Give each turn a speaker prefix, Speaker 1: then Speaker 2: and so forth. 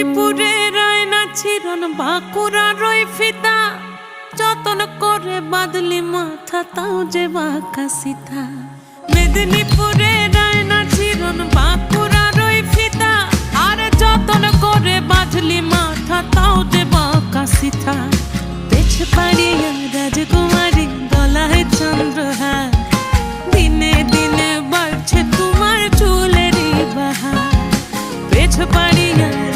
Speaker 1: মেদিনীপুরে রায়না চিরন বাঁকুড়া রই ফিতা। যতন করে বাদলি মাথা, তাও যে বাঁকা মেদিনীপুরে মেদিনীপুরে রায়না চিরন বাঁকুড়া রই ফিতা। আর যতন করে বাদলি মাথা, তাও যে বাঁকা সিতা। পেছ পাড়িয়া রাজকুমারী গলায় চন্দ্রহার। দিনে দিনে বাড়ছে তোমার চুলেরই বাহার। পেছ পাড়িয়া